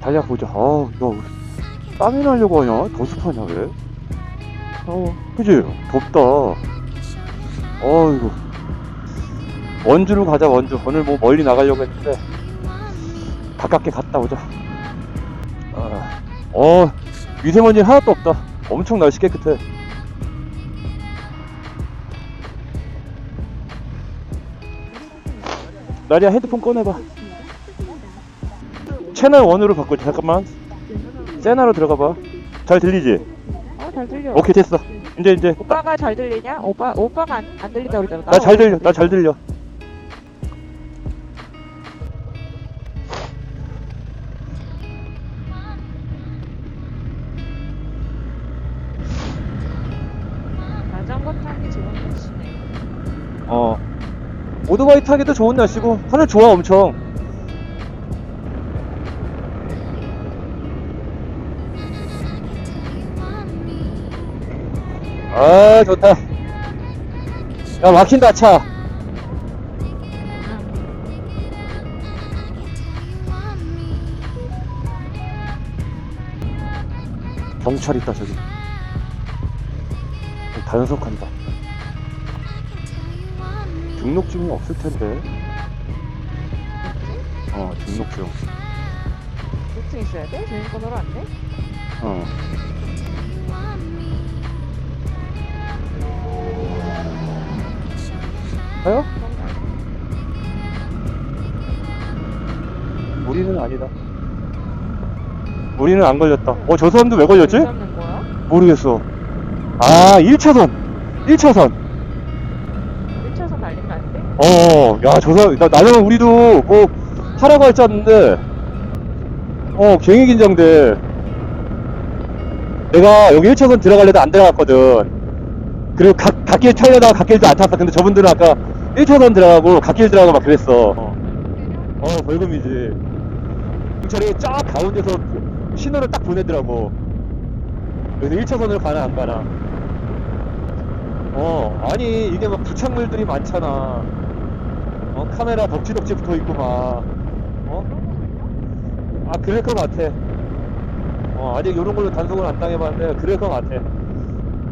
달려보자. 아, 야, 우리 땀이 나려고 하냐? 더 습하냐, 왜? 어, 그지? 덥다. 어이구. 원주로 가자, 원주. 오늘 뭐 멀리 나가려고 했는데, 가깝게 갔다 오자. 아, 어, 미세먼지 하나도 없다. 엄청 날씨 깨끗해. 나리야 핸드폰 꺼내봐. 채널 원으로 바꾸자. 잠깐만. 세나로 들어가봐. 잘 들리지? 어, 잘 들려. 오케이 됐어. 이제 이제 오빠가 잘 들리냐? 오빠, 오빠가 안, 안 들린다고 그러잖아. 나 잘 들려. 나 잘 들려. 오토바이 타기도 좋은 날씨고 하늘 좋아 엄청. 아 좋다. 야 막힌다 차. 경찰 있다 저기. 단속한다. 등록증이 없을 텐데. 어, 등록증. 녹증 있어야 돼? 주민번호로 안 돼? 어. 가요? 우리는 아니다. 우리는 안 걸렸다. 어, 저 사람도 왜 걸렸지? 잡는 거야? 모르겠어. 아, 1차선! 1차선! 1차선 달리면 안 돼? 어, 야, 저 사람, 나, 나는 우리도 뭐 하라고 할줄 알았는데, 어, 괜히 긴장돼. 내가 여기 1차선 들어가려다 안 들어갔거든. 그리고 갓, 갓길 타려다가 갓길도 안 탔어. 근데 저분들은 아까 1차선 들어가고 갓길 들어가고 막 그랬어. 어, 어 벌금이지. 경찰이 쫙 가운데서 신호를 딱 보내더라고. 그래서 1차선으로 가나 안 가나. 어, 아니, 이게 막 부착물들이 많잖아. 어, 카메라 덕지덕지 붙어 있고 막. 어? 아, 그럴 것 같아. 어, 아직 이런 걸로 단속을 안 당해봤는데, 그럴 것 같아.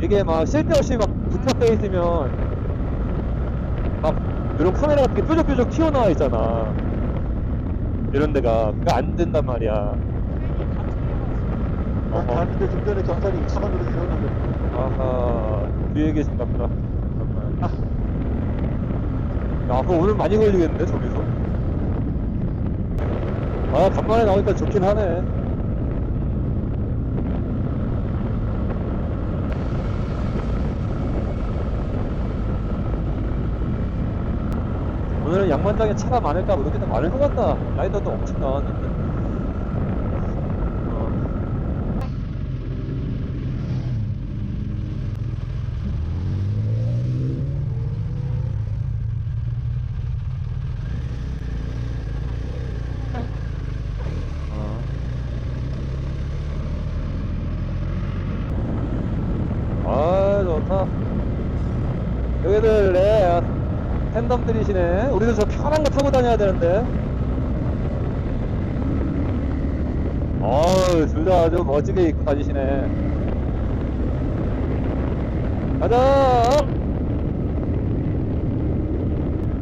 이게 막 쓸데없이 막 부착돼 있으면, 막, 이런 카메라 같은 게 뾰족뾰족 튀어나와 있잖아. 이런 데가. 그니까 안 된단 말이야. 난 어허. 가는데 좀 전에 경찰이 차관으로 세웠는데 아하, 뒤에 계신가 보다. 잠깐만. 야, 그거 오늘 많이 걸리겠는데, 저기서? 아, 간만에 나오니까 좋긴 하네. 오늘은 양반장에 차가 많을까 모르겠는데 많을 것 같다. 라이더도 엄청 나왔는데. 어. 아 좋다 여기들 네 팬덤들이시네 우리도 저 편한 거 타고 다녀야 되는데. 어우 둘다 아주 멋지게 입고 다니시네. 가자!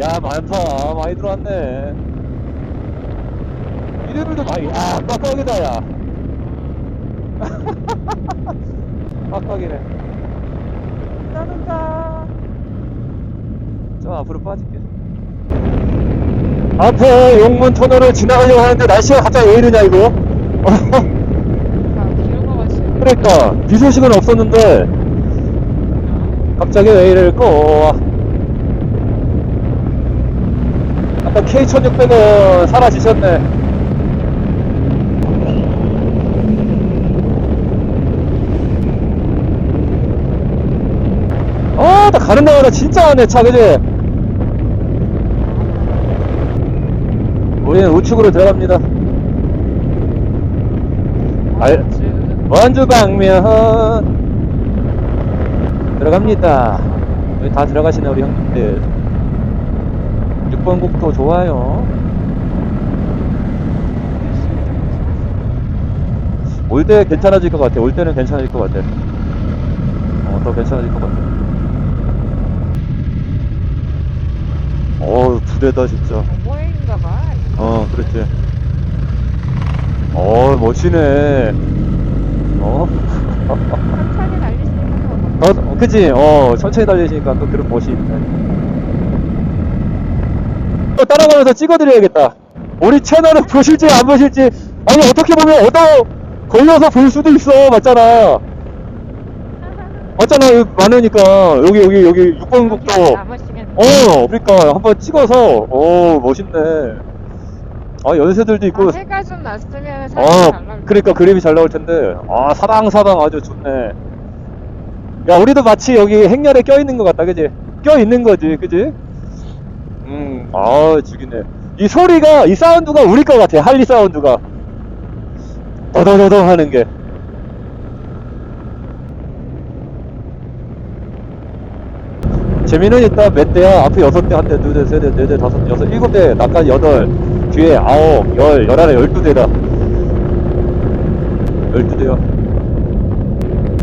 야 많다. 많이 들어왔네. 이름들도 많이 야 빡빡이다 야. 빡빡이네. 나는다. 좀 앞으로 빠질게. 앞에 용문 터널을 지나가려고 하는데 날씨가 갑자기 왜 이러냐 이거? 같이. 그러니까 비 소식은 없었는데 갑자기 왜 이럴까? 아까 K1600은 사라지셨네. 아, 나 가는 데마다 진짜 안해 차, 그지? 우리는 우측으로 들어갑니다. 알, 원주 방면 들어갑니다. 여기 다 들어가시네 우리 형님들 6번 국도 좋아요 올 때 괜찮아질 것 같아 올 때는 괜찮아질 것 같아 어 더 괜찮아질 것 같아 어우 부대다 진짜. 어 그렇지 어 멋지네 어 천천히 있는 거 어, 그치? 어, 천천히 달리시니까 또 그런 멋이 있네. 또 따라가면서 찍어드려야겠다. 우리 채널을 보실지 안 보실지, 아니, 어떻게 보면 얻어 걸려서 볼 수도 있어. 맞잖아. 맞잖아. 여기 많으니까. 여기, 여기, 여기 6번 국도. 어, 그러니까 한번 찍어서, 오, 멋있네. 아, 연세들도 있고. 아, 해가 좀 났으면 사진 어, 잘 나올 그러니까 그림이 잘 나올 텐데. 아, 사방사방 아주 좋네. 야, 우리도 마치 여기 행렬에 껴있는 것 같다, 그지? 껴있는 거지, 그지? 음, 아, 죽이네. 이 소리가, 이 사운드가 우리 것 같아, 할리 사운드가. 더더더더 하는 게. 재미는 있다, 몇 대야? 앞에 여섯 대, 한 대, 두 대, 세 대, 네 대, 다섯, 여섯, 일곱 대, 나까지 여덟, 뒤에 아홉, 열, 열하나, 열두 대다. 열두 대요.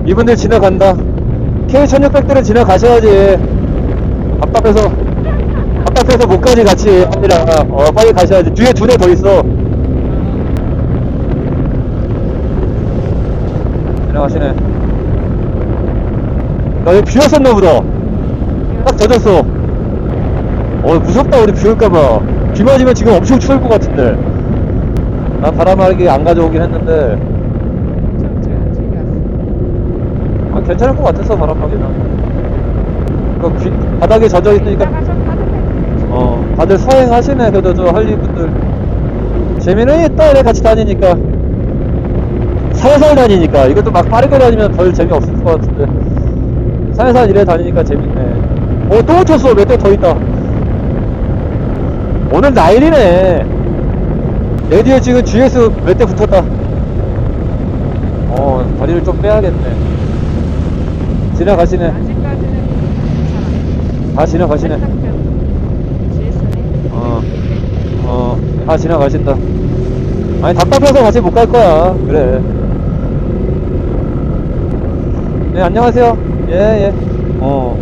이분들 지나간다. K1600들은 지나가셔야지. 답답해서, 답답해서 못 가지, 같이. 아니라, 어, 빨리 가셔야지. 뒤에 두 대 더 있어. 지나가시네. 나 여기 비 왔었나 보다. 딱 젖었어. 어, 무섭다, 우리 비 올까봐. 비 맞으면 지금 엄청 추울 것 같은데. 난 바람하게 안 가져오긴 했는데. 아, 괜찮을 것 같았어, 바람막이는. 그 귀, 바닥에 젖어 있으니까. 어, 다들 서행하시네, 그래도 저 할리 분들. 재미는 있다, 이래 같이 다니니까. 살살 다니니까. 이것도 막 빠르게 다니면 별 재미없을 것 같은데. 살살 이래 다니니까 재밌네. 어, 또 쳤어. 몇 대 더 있다. 오늘 나일이네. 내 뒤에 지금 GS 몇 대 붙었다. 어, 다리를 좀 빼야겠네. 지나가시네. 아직까지는. 다 지나가시네. GS네. 어. 어, 다 지나가신다. 아니, 답답해서 같이 못 갈 거야. 그래. 네, 안녕하세요. 예, 예. 어.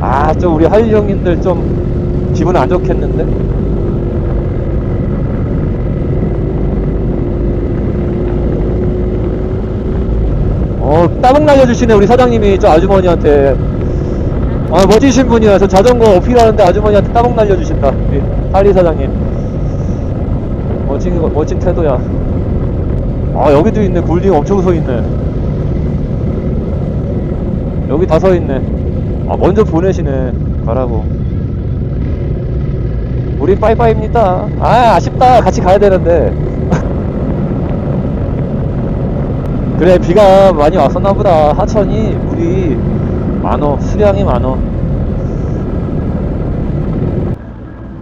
아, 좀 우리 할리 형님들 좀 기분 안 좋겠는데? 어, 따봉 날려주시네, 우리 사장님이 저 아주머니한테. 아, 멋지신 분이야. 저 자전거 어필하는데 아주머니한테 따봉 날려주신다. 우리 할리 사장님. 멋진, 거- 멋진 태도야. 아, 여기도 있네. 굴딩 엄청 서 있네. 여기 다 서 있네. 아, 먼저 보내시네. 가라고. 우리 빠이빠이입니다. 아, 아쉽다. 같이 가야 되는데. 그래, 비가 많이 왔었나 보다. 하천이 물이 많어. 수량이 많어.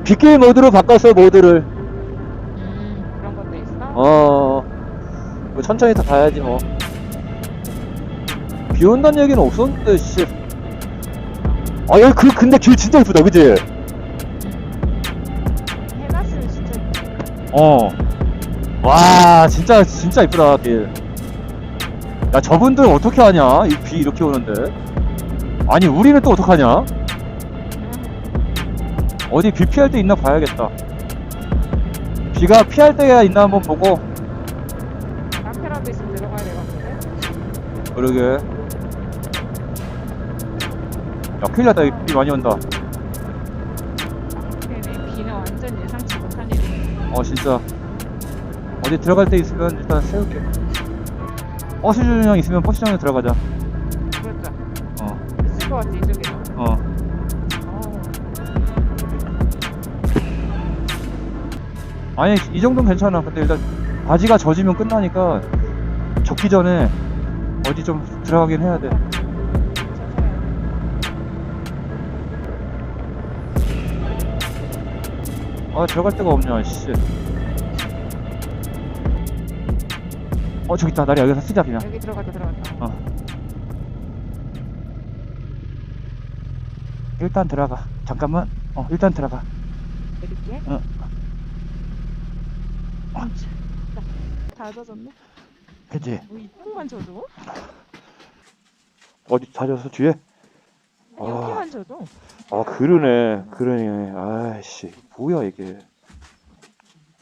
빗길 모드로 바꿨어, 모드를. 음, 그런 것도 있어? 어, 뭐 천천히 다 가야지 뭐. 비 온다는 얘기는 없었는데, 씨. 아, 여기 그, 근데 길 진짜 이쁘다, 그지? 어. 와, 진짜, 진짜 이쁘다, 길. 야, 저분들 어떻게 하냐? 이 비 이렇게 오는데. 아니, 우리는 또 어떡하냐? 어디 비 피할 때 있나 봐야겠다. 비가 피할 때가 있나 한번 보고, 카페라도 있으면 들어가야 되겠는데? 그러게. 야, 큰일 났다. 비 많이 온다. 어, 진짜. 어디 들어갈 데 있으면 일단 세울게. 버스 주차장 있으면 버스 주차장에 들어가자. 그러니까 어, 있을 것 같아 이쪽에도. 어. 어. 아니, 이 정도는 괜찮아. 근데 일단 바지가 젖으면 끝나니까 젖기 전에 어디 좀 들어가긴 해야 돼. 아, 들어갈 데가 없냐, 씨. 어, 저기 있다. 나리 여기서 쓰자, 그냥. 여기 들어가자 들어가자. 어. 일단 들어가. 잠깐만. 어, 일단 들어가. 내릴게. 어. 아. 다 젖었네. 그치? 뭐 이쪽만 젖어? 어디 다져서 뒤에? 아. 여기만 젖어. 아, 그러네. 그러네. 아이씨. 뭐야, 이게.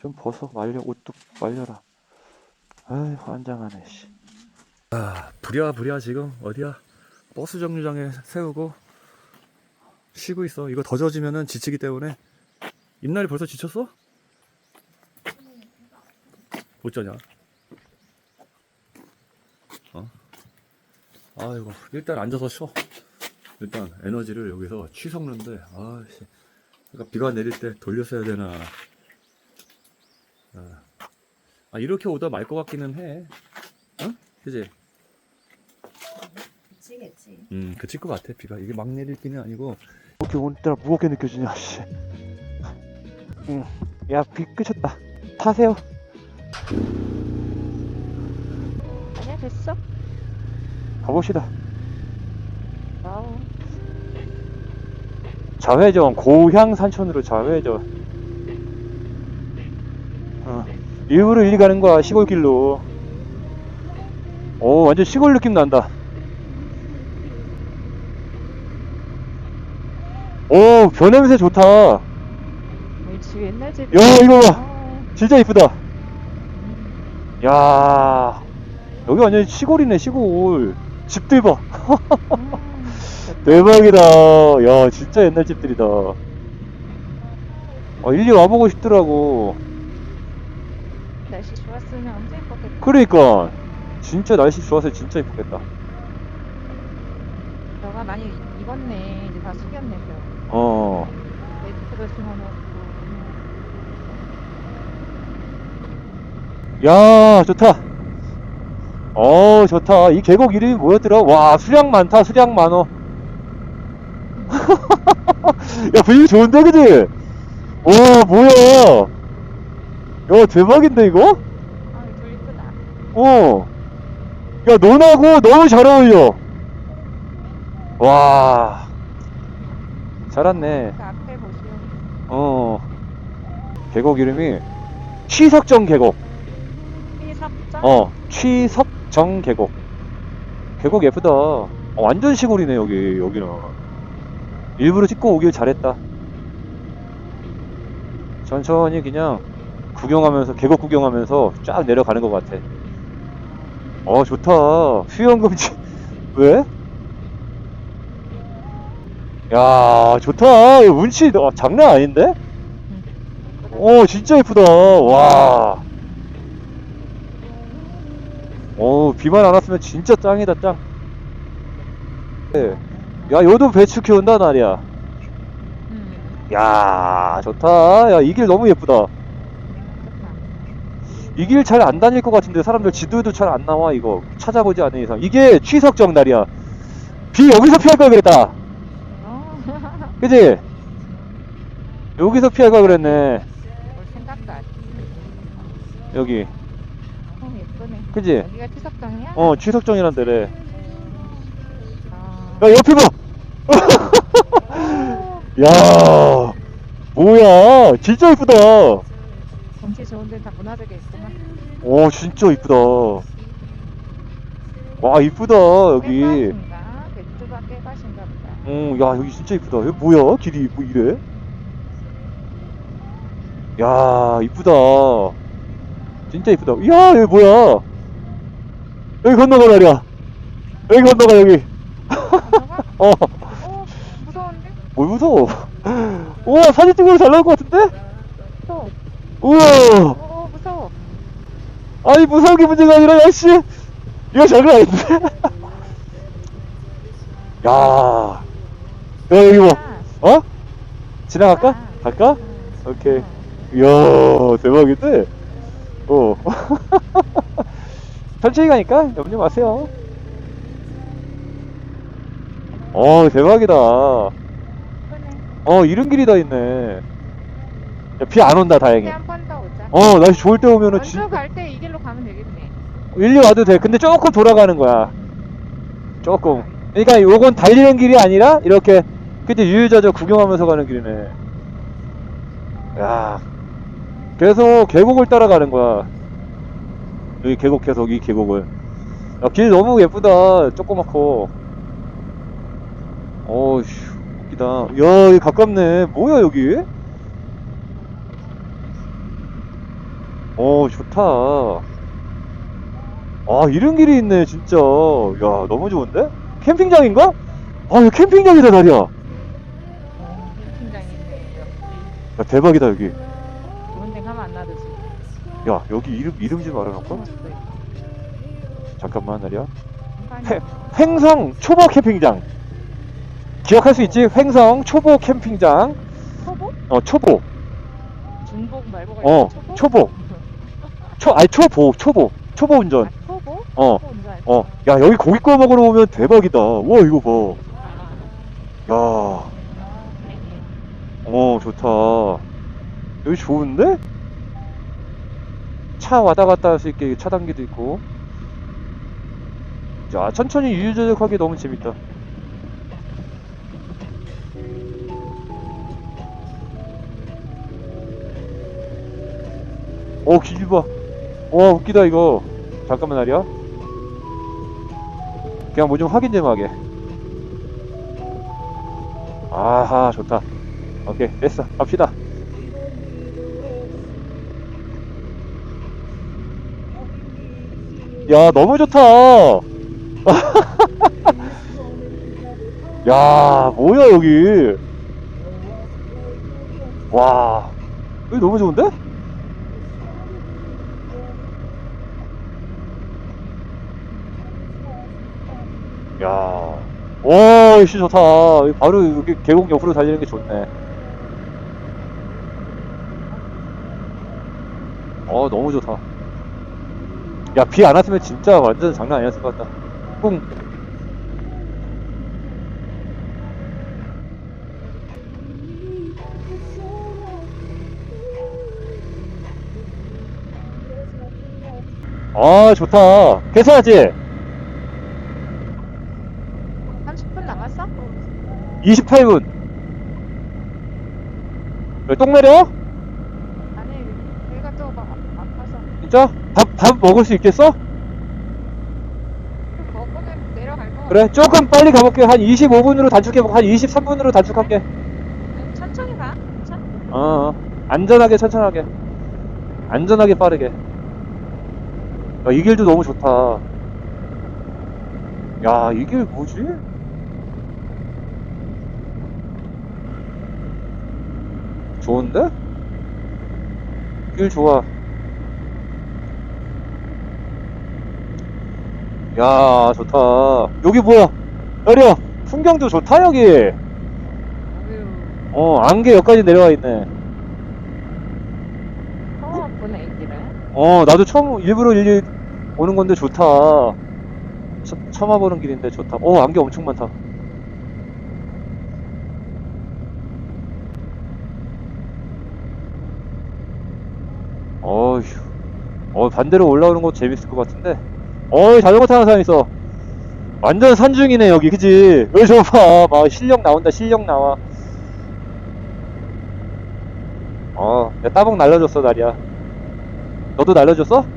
좀 벗어. 말려. 옷도 말려라. 아이, 환장하네, 씨. 아, 부랴부랴 지금 어디야? 버스 정류장에 세우고 쉬고 있어. 이거 더 젖으면은 지치기 때문에. 입날이 벌써 지쳤어? 어쩌냐? 어? 아이고, 일단 앉아서 쉬어. 일단 에너지를 여기서 취섞는데 아씨. 그러니까 비가 내릴 때 돌려서 해야 되나. 아, 아, 이렇게 오다 말 것 같기는 해. 어? 그지? 미치겠지. 음 그칠 것 같아 비가. 이게 막 내릴 비는 아니고. 이렇게 오늘따라 무겁게 느껴지냐 씨. 응 야비 끄쳤다. 타세요. 아니야 됐어. 가봅시다 좌회전 고향 산천으로 좌회전. 어, 일부러 일리 가는 거야 시골길로. 오 완전 시골 느낌 난다. 오 변냄새 좋다. 야 우리 집 옛날 집. 이거 봐. 어, 진짜 이쁘다. 야 여기 완전 시골이네 시골. 집들 봐. 음, 대박이다. 야, 진짜 옛날 집들이다. 어, 일리 와보고 싶더라고. 날씨 좋았으면 언제 예뻤겠다. 그러니까. 진짜 날씨 좋아서 진짜 이쁘겠다. 너가 많이 입었네. 이제 다 숙였네. 벼. 어. 레이크도 심어놓고. 야, 좋다. 어, 좋다. 이 계곡 이름이 뭐였더라? 와, 수량 많다, 수량 많어. 야, 분위기 좋은데, 그지? 와, 뭐야. 야, 대박인데, 이거? 아, 이쁘다. 어. 야, 너하고 너무 잘 어울려. 와. 잘 왔네. 그 앞에 보시오. 어. 계곡 이름이 취석정 계곡. 삐삽장? 어, 취석정 계곡. 계곡 예쁘다. 어, 완전 시골이네, 여기, 여기는. 일부러 찍고 오길 잘했다. 천천히 그냥 구경하면서, 계곡 구경하면서 쫙 내려가는 것 같아. 어, 좋다. 수영 금지. 왜? 야, 좋다. 운치 어, 장난 아닌데? 오, 진짜 예쁘다. 와. 오, 비만 안 왔으면 진짜 짱이다, 짱. 네. 야, 요도 배추 키운다, 날이야. 음, 야, 좋다. 야, 이 길 너무 예쁘다. 좋다. 이 길 잘 안 다닐 것 같은데 사람들 지도에도 잘 안 나와 이거 찾아보지 않은 이상 이게 취석정 날이야 비 여기서 피할 걸 그랬다 어, 그지? 여기서 피할 걸 그랬네 뭘 생각도 안 해. 여기 어, 예쁘네. 그지? 여기가? 어 취석정이란 데래 아, 야 옆에 봐 야 뭐야 진짜 이쁘다 경치 좋은 데는 다 문화재가 있구만. 오 진짜 이쁘다 와 이쁘다 여기 깨밭인가? 백두가 깨밭인가 보다. 어, 야, 여기 진짜 이쁘다. 여기 뭐야? 길이 뭐 이래? 야, 이쁘다. 진짜 이쁘다. 야, 여기 뭐야? 여기 건너가 말이야. 여기 건너가, 여기. 건너가? 어? 뭘 무서워. 우와, 사진 찍으러 잘 나올 것 같은데? 무서워. 우와. 어, 무서워. 아니, 무서운 게 문제가 아니라, 야, 씨. 이거 장난 아닌데? 야. 야, 여기 뭐. 아, 어? 지나갈까? 갈까? 오케이. 이야, 대박인데? 어. 천천히 가니까 염려 마세요. 어, 대박이다. 어. 이런 길이 다 있네. 비 안 온다, 다행히. 한번 더 오자. 어, 날씨 좋을 때 오면은 원주 진 갈때 이 길로 가면 되겠네. 일리 와도 돼. 근데 조금 돌아가는 거야. 조금. 그러니까 요건 달리는 길이 아니라 이렇게 그때 유유자적 구경하면서 가는 길이네. 야, 계속 계곡을 따라가는 거야. 여기 계곡 계속 이 계곡을. 야, 길 너무 예쁘다. 조그맣고. 어휴, 웃기다. 야, 여기 가깝네. 뭐야, 여기? 어, 좋다. 아, 이런 길이 있네, 진짜. 야, 너무 좋은데? 캠핑장인가? 아, 이거 캠핑장이다, 다리야. 야, 어. 대박이다, 여기. 좋은 데 가면 안 놔두지. 야, 여기 이름, 이름 좀 알아놓을까? 잠깐만, 다리야. 회, 횡성 초보 캠핑장. 기억할 수 있지? 횡성 초보 캠핑장. 초보? 어, 초보. 중복 말고가 어, 초보? 초, 아니, 초보, 초보. 초보 운전. 아, 초보? 어, 초보 운전? 어. 야, 여기 고기 구워 먹으러 오면 대박이다. 와, 이거 봐. 야, 어, 좋다. 여기 좋은데? 차 왔다 갔다 할 수 있게 차단기도 있고. 야, 천천히 유유자적하기 너무 재밌다. 어, 길 봐. 와, 웃기다, 이거. 잠깐만, 아리야. 그냥 뭐 좀 확인 좀 하게. 아하, 좋다. 오케이, 됐어. 갑시다. 야, 너무 좋다. 야, 뭐야, 여기. 와, 여기 너무 좋은데? 야, 와, 씨 좋다. 바로 여기 계곡 옆으로 달리는 게 좋네. 어, 너무 좋다. 야, 비 안 왔으면 진짜 완전 장난 아니었을 것 같다. 뿡. 아, 좋다. 괜찮았지? 30분 남았어? 28분. 왜똥 내려? 아니, 여기가 또 막 아파서. 진짜? 밥, 밥 먹을 수 있겠어? 좀 먹고 내려갈 거. 그래, 조금 빨리 가볼게. 한 25분으로 단축해볼게. 한 23분으로 단축할게. 천천히 가. 괜찮아? 어, 어. 안전하게, 천천하게. 안전하게, 빠르게. 야, 이 길도 너무 좋다. 야, 이 길 뭐지? 좋은데? 길 좋아. 야, 좋다. 여기 뭐야? 여리야, 풍경도 좋다, 여기. 어, 안개 여기까지 내려와 있네. 처음 보네, 이 길은. 어, 나도 처음, 일부러 일리 오는 건데 좋다. 처, 처음 와보는 길인데 좋다. 어, 안개 엄청 많다. 어휴. 어, 반대로 올라오는 것도 재밌을 것 같은데. 어이, 자전거 타는 사람 있어. 완전 산중이네, 여기, 그지? 여기 좀 봐. 막, 실력 나온다, 실력 나와. 어, 내 따봉 날려줬어, 나리야. 너도 날려줬어?